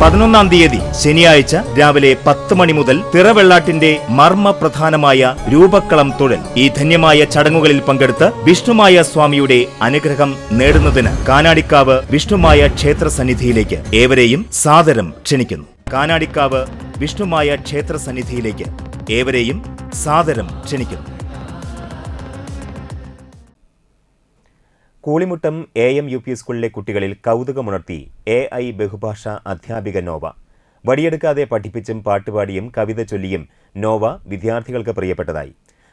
പതിനൊന്നാം തീയതി ശനിയാഴ്ച രാവിലെ പത്ത് മണി മുതൽ തിറവെള്ളാട്ടിന്റെ മർമ്മ പ്രധാനമായ രൂപക്കളം തൊഴൽ ഈ ധന്യമായ ചടങ്ങുകളിൽ പങ്കെടുത്ത് വിഷ്ണുമായ സ്വാമിയുടെ അനുഗ്രഹം നേടുന്നതിന് കാനാടിക്കാവ് വിഷ്ണുമായ ക്ഷേത്ര സന്നിധിയിലേക്ക് ഏവരെയും സാദരം ക്ഷണിക്കുന്നു. കാനാടിക്കാവ് വിഷ്ണുമായ ക്ഷേത്ര സന്നിധിയിലേക്ക് ഏവരെയും സാദരം ക്ഷണിക്കുന്നു. Koolimuttam A M U P സ്കൂളിലെ കുട്ടികളിൽ കൗതുകമുണർത്തി എ ഐ ബഹുഭാഷ അധ്യാപിക നോവ. വടിയെടുക്കാതെ പഠിപ്പിച്ചും പാട്ടുപാടിയും കവിത ചൊല്ലിയും നോവ വിദ്യാർത്ഥികൾക്ക് പ്രിയപ്പെട്ടതായി.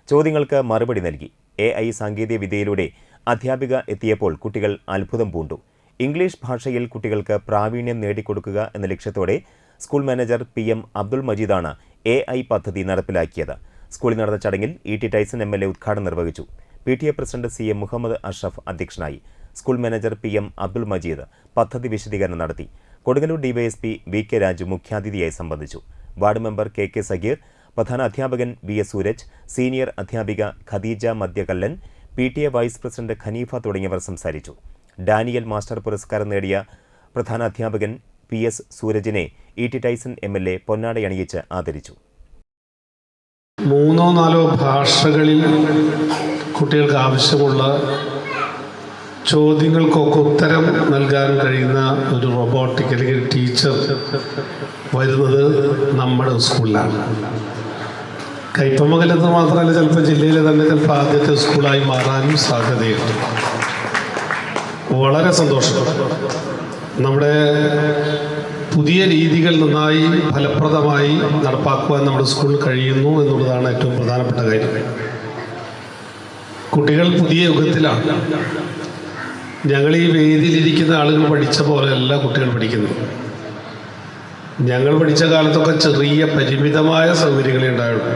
ചോദ്യങ്ങൾക്ക് മറുപടി നൽകി. എ ഐ സാങ്കേതിക വിദ്യയിലൂടെ അധ്യാപിക എത്തിയപ്പോൾ കുട്ടികൾ അത്ഭുതം പൂണ്ടു. ഇംഗ്ലീഷ് ഭാഷയിൽ കുട്ടികൾക്ക് പ്രാവീണ്യം നേടിക്കൊടുക്കുക എന്ന ലക്ഷ്യത്തോടെ school manager P M Abdul മജീദാണ് A I പദ്ധതി നടപ്പിലാക്കിയത്. സ്കൂളിൽ നടന്ന ചടങ്ങിൽ E T Tyson M L A ഉദ്ഘാടനം നിർവഹിച്ചു. P T A president C M Muhammad Ashraf അധ്യക്ഷനായി. School manager P M Abdul Majeed പദ്ധതി വിശദീകരണം നടത്തി. Kodungallur DYSP V K Raju മുഖ്യാതിഥിയായി സംബന്ധിച്ചു. Ward member K K Sageer പ്രധാന അധ്യാപകൻ വി എസ് സൂരജ് സീനിയർ അധ്യാപിക Khadeeja Madyakallan P T A vice president Haneefa തുടങ്ങിയവർ സംസാരിച്ചു. ഡാനിയൽ മാസ്റ്റർ പുരസ്കാരം നേടിയ പ്രധാന അധ്യാപകൻ P S സൂരജിനെ E T Tyson M L A പൊന്നാടയണിയിച്ച് ആദരിച്ചു. മൂന്നോ നാലോ ഭാഷകളിൽ കുട്ടികൾക്ക് ആവശ്യമുള്ള ചോദ്യങ്ങൾക്കൊക്കെ ഉത്തരം നൽകാൻ കഴിയുന്ന ഒരു റോബോട്ടിക് അല്ലെങ്കിൽ ടീച്ചർ വരുന്നത് നമ്മുടെ സ്കൂളിലാണ്. കയ്പമംഗലത്ത് മാത്രമല്ല ചിലപ്പോൾ ജില്ലയിലെ തന്നെ ചിലപ്പോൾ ആദ്യത്തെ സ്കൂളായി മാറാനും സാധ്യതയുണ്ട്. വളരെ സന്തോഷം. നമ്മുടെ പുതിയ രീതികൾ നന്നായി ഫലപ്രദമായി നടപ്പാക്കുവാൻ നമ്മുടെ സ്കൂൾ കഴിയുന്നു എന്നുള്ളതാണ് ഏറ്റവും പ്രധാനപ്പെട്ട കാര്യം. കുട്ടികൾ പുതിയ യുഗത്തിലാണ്. ഞങ്ങൾ ഈ വേദിയിലിരിക്കുന്ന ആളുകൾ പഠിച്ച പോലെയല്ല കുട്ടികൾ പഠിക്കുന്നത്. ഞങ്ങൾ പഠിച്ച കാലത്തൊക്കെ ചെറിയ പരിമിതമായ സൗകര്യങ്ങളേ ഉണ്ടായുള്ളൂ.